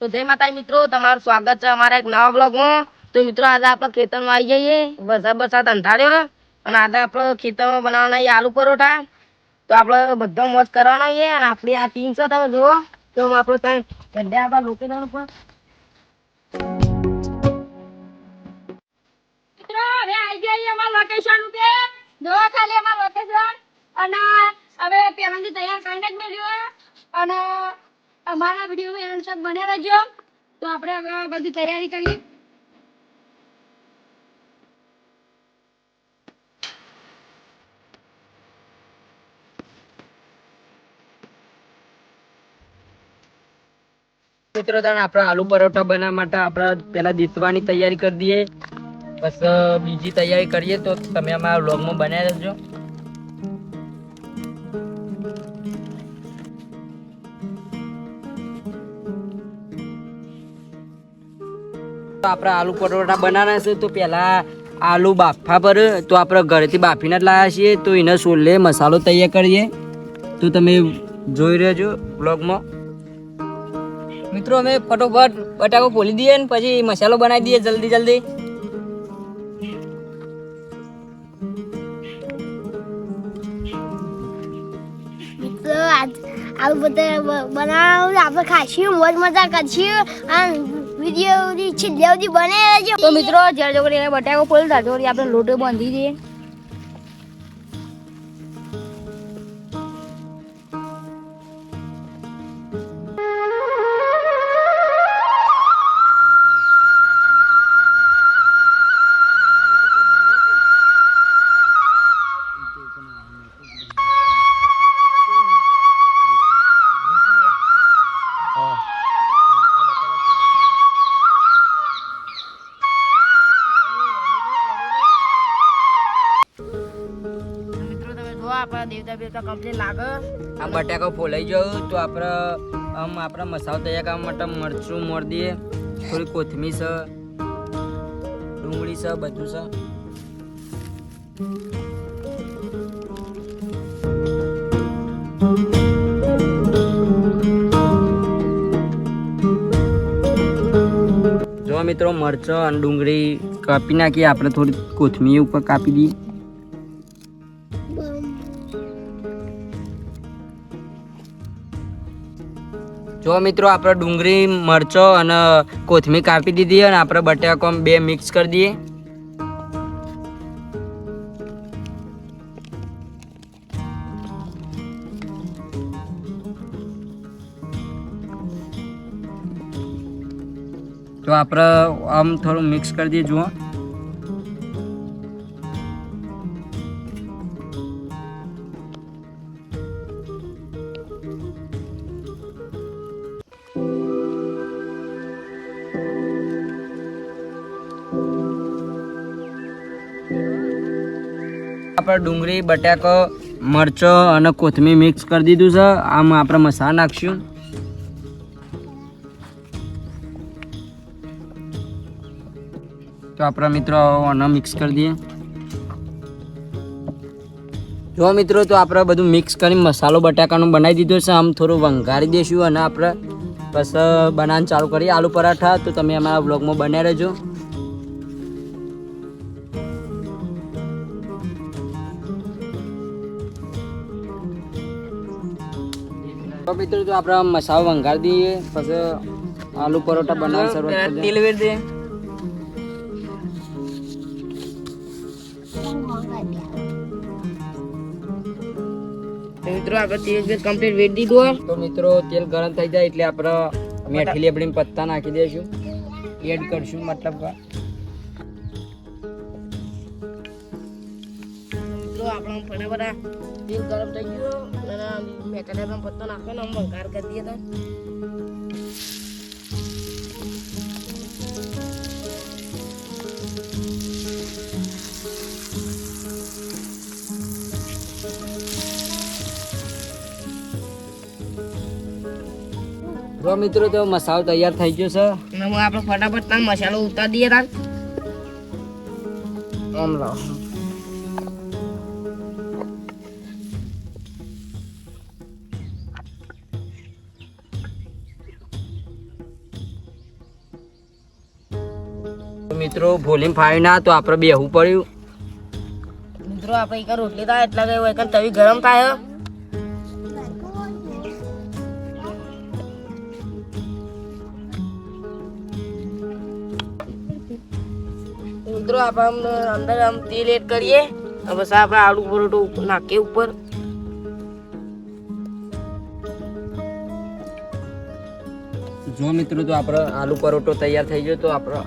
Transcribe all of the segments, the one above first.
તો જય માતા મિત્રો, તમારું સ્વાગત છે અમારા એક નવા બ્લોગમાં તો મિત્રો, આજે આપણે ખેતરમાં આવી જઈએ. વરસાદ વરસાદ અંધાર્યો અને આજે આપણે ખેતરમાં બનાવવાના આલુ પરોઠા. તો આપણે બધો મોજ કરવાનો છે અને આપણી આ ટીમ છે, તમે જુઓ. તો આપણે ત્યાં ગઢે આપણા લોકેશન ઉપર. અને હવે પેલાથી તૈયાર કરીને જ મેળ્યું. અને અમારા વીડિયો એન્ડ તક બને રહેજો. તો આપણે હવે બધી તૈયારી કરીએ. મિત્રો તને આપણે આલુ પરોઠા બનાવવા માટે આપણે પહેલા દીસવાની તૈયારી કરી દઈએ. બસ બીજી તૈયારી કરીએ તો તમે અમારા વ્લોગમાં બનાવી રહેજો. આપણે આલુ પરોઠા બનાવવાના છે, તો પહેલા આલુ બાફા પર, તો આપણે ઘરેથી બાફીને જ લાવ્યા છીએ, તો એને સોલે મસાલો તૈયાર કરીએ. તો તમે જોઈ રહેજો બ્લોગમાં મિત્રો, અમે ફટોફટ બટાકો ખોલી દઈએ ને પછી મસાલો બનાવી દઈએ જલ્દી જલ્દી. આવું બધા બનાવ આપણે ખાઈશું મોજ મજા કરશું અને વીડિયો છેલ્લે સુધી બને રહેજો. તો મિત્રો, જ્યારે જોડે બટાકો ફોલ જોડે આપણે લોટો બાંધી દઈએ. આપણા દેવતા બેવતા કમ્પ્લીટ લાગે. આ બટાકો ફોલાઈ ગયો તો આપણે આમ આપણે મસાલો તૈયાર કરવા માટે મરચું મોર દઈએ થોડી કોથમીર છે, ડુંગળી છે, બધું છે. મિત્રો મરચો અને ડુંગળી કાપી નાખીએ આપણે થોડી કોથમીર ઉપર કાપી દઈએ. જો મિત્રો, આપણે ડુંગળી, મરચો અને કોથમીર કાપી દીધી અને આપણે બટાકો બે મિક્સ કરી દઈએ. તો આપણે આમ થોડું મિક્સ કરી દઈએ, જુઓ. આપણે ડુંગળી, બટાકો, મરચો અને કોથમીર મિક્સ કરી દીધું છે. આમાં આપણે મસાલા નાખશું. તો આપણા મિત્રો આને મિક્સ કરી દઈએ. જો મિત્રો, તો આપણે બધું મિક્સ કરી મસાલો, બટાકાનો બનાવી દીધો છે. આમ થોડું વંઘારી દઈશું અને આપણે બસ બનાવવાનું ચાલુ કરીએ. આલુ પરાઠા, તો તમે અમારા બ્લોગમાં બન્યા રહેજો. તો મિત્રો તો આપણે મસાલો વંગાર દઈએ પછી આલુ પરોઠા બનાવી શરૂઆત કરી તેલ વેર દે. મિત્રો આપણે તેલ બેલ કમ્પ્લીટ વેચ દીધું હોય. તો મિત્રો તેલ ગરમ થઈ જાય એટલે આપણે મેઠી લેબડી પત્તા નાખી દઈશું. એડ કરશું મતલબ. મિત્રો ફટાફટ તેલ ગરમ થઈ ગયું. મેકાને પણ પત્તો નાખો ને આમ વઘાર કરી દઈએ તો મિત્રો તો મસાલો તૈયાર થઈ ગયો છે. હવે આપણે ફટાફટ ત્યાં મસાલો ઉતારી દઈએ તાર. આમ લાવો. મિત્રો ભોલીને ફાવી ના તો આપણે બેહવું પડ્યું. મિત્રો આપણે એક રોટલી થાય એટલા કે હોય તવી ગરમ થાય મિત્રો આપણે અંદર આમ તેલ એડ કરીએ બસ આપણે આલુ પરોઠો નાખીએ ઉપર. જો મિત્રો તો આપણો આલુ પરોઠો તૈયાર થઈ ગયો તો આપણો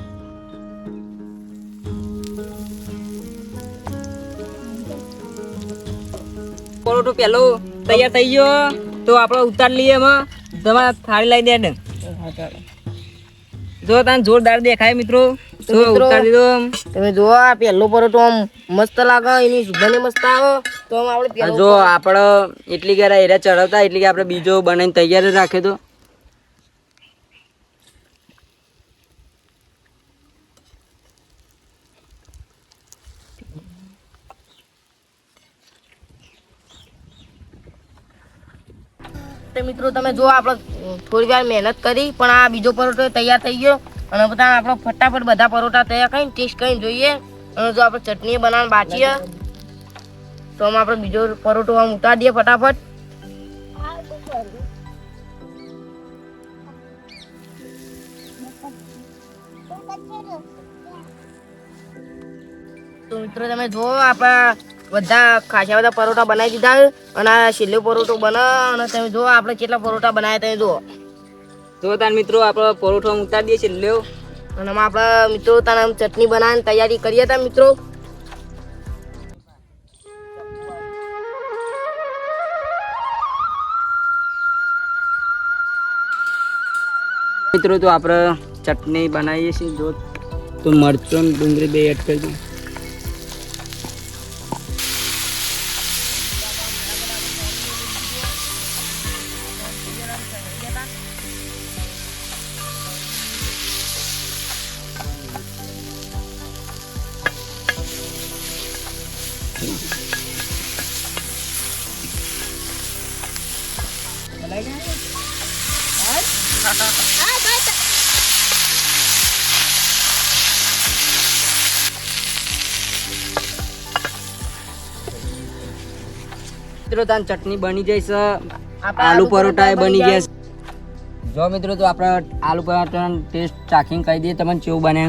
પરોઠો પહેલો તૈયાર થઈ ગયો. તો આપણે ઉતાર લઈએ એમાં. તમારે થાળી લઈ દે જો તને જોરદાર દેખાય મિત્રો. તો મિત્રો, ઉતાર દીધો તમે જો આ પહેલો પરોઠો આમ મસ્ત લાગે એની સુગંધ મસ્ત આવે તો આમ આપણે જો આપણે એટલી ગેરા એરા ચડાવતા એટલી કે આપણે બીજો બનાવીને તૈયાર જ રાખ્યો તો. તો મિત્રો, તમે જો આપણે થોડી વાર મહેનત કરી, પણ આ બીજો પરોઠો તૈયાર થઈ ગયો. અને બધા આપણો ફટાફટ બધા પરોઠા તૈયાર કરીને ટેસ્ટ કરીને જોઈએ. અને જો આપણે ચટણી બનાવવાનું બાકી છે, તો આમાં આપણે બીજો પરોઠો આમ ઉતારી દઈએ ફટાફટ. તો મિત્રો, તમે જુઓ આપણા બધા ખાસા બધા પરોઠા બનાવી દીધા અને આ છેલ્લો પરોઠો બનાવ અને તમે જુઓ આપણે કેટલા પરોઠા બનાવ્યા તમે જુઓ. તો તાર મિત્રો આપણો પરોઠો મૂકતા દઈએ છેલ્લો અને આપણા મિત્રો તને આમ ચટણી બનાવવાની તૈયારી કરીએ હતા મિત્રો. મિત્રો તો આપણે ચટણી બનાવીએ છીએ. જો તો મરચું ડુંગળી બે એડ કરી તાન ચટણી બની જાય છે. આલુ પરોઠા બની. ગયા છે. જો મિત્રો તો આપણે આલુ પરોઠાનો ટેસ્ટ ચાખીને કહી દઈએ તમને કેવું બને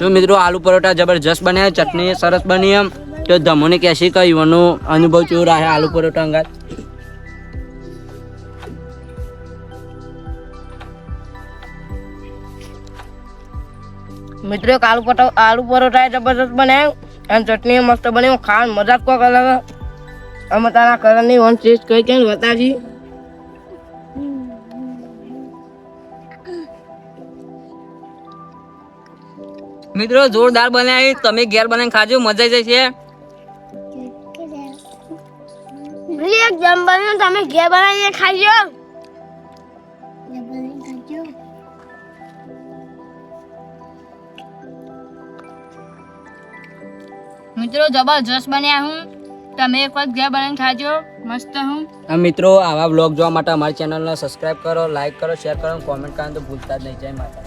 જો મિત્રો આલુ પરોઠા જબરજસ્ત બન્યા ચટણી સરસ બની એમ. તો ધમોને કહેશે કહ્યું અનુભવ કેવો રહે આલુ પરોઠા અંગાત? મિત્રો એક આલુ પટો આલુ પરોઠા એ જબરદસ્ત બનાવ્યું અને ચટણી મસ્ત બન્યું ખાવાનું મજા જ કોક અલગ અમે તારા કરણની વન ટેસ્ટ કઈ કઈ બતાવી મિત્રો જોરદાર બનાવી. તમે ઘેર બનાવીને ખાજો મજા આવી જશે. એક જમ બન્યું તમે ઘેર બનાવીને ખાજો. મિત્રો જબરજસ્ત બન્યા હું. તમે એક વખત ઘેર બનાવીને ખાજો. મસ્ત હું. મિત્રો, આવા બ્લોગ જોવા માટે અમારી ચેનલને સબસ્ક્રાઇબ કરો લાઈક કરો શેર કરો કોમેન્ટ કરો તો ભૂલતા જ નહીં. જય માતા